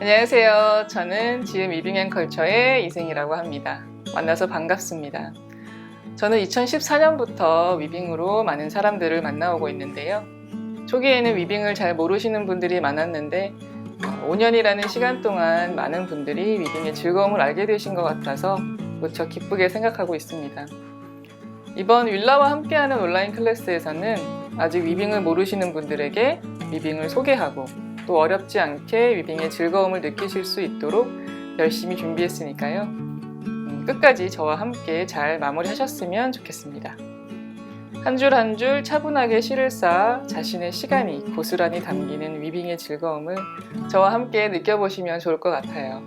안녕하세요. 저는 지금 위빙앤컬처의 이생이라고 합니다. 만나서 반갑습니다. 저는 2014년부터 위빙으로 많은 사람들을 만나오고 있는데요. 초기에는 위빙을 잘 모르시는 분들이 많았는데 5년이라는 시간 동안 많은 분들이 위빙의 즐거움을 알게 되신 것 같아서 무척 기쁘게 생각하고 있습니다. 이번 윌라와 함께하는 온라인 클래스에서는 아직 위빙을 모르시는 분들에게 위빙을 소개하고 또 어렵지 않게 위빙의 즐거움을 느끼실 수 있도록 열심히 준비했으니까요. 음, 끝까지 저와 함께 잘 마무리하셨으면 좋겠습니다. 한 줄 한 줄 차분하게 실을 쌓아 자신의 시간이 고스란히 담기는 위빙의 즐거움을 저와 함께 느껴보시면 좋을 것 같아요.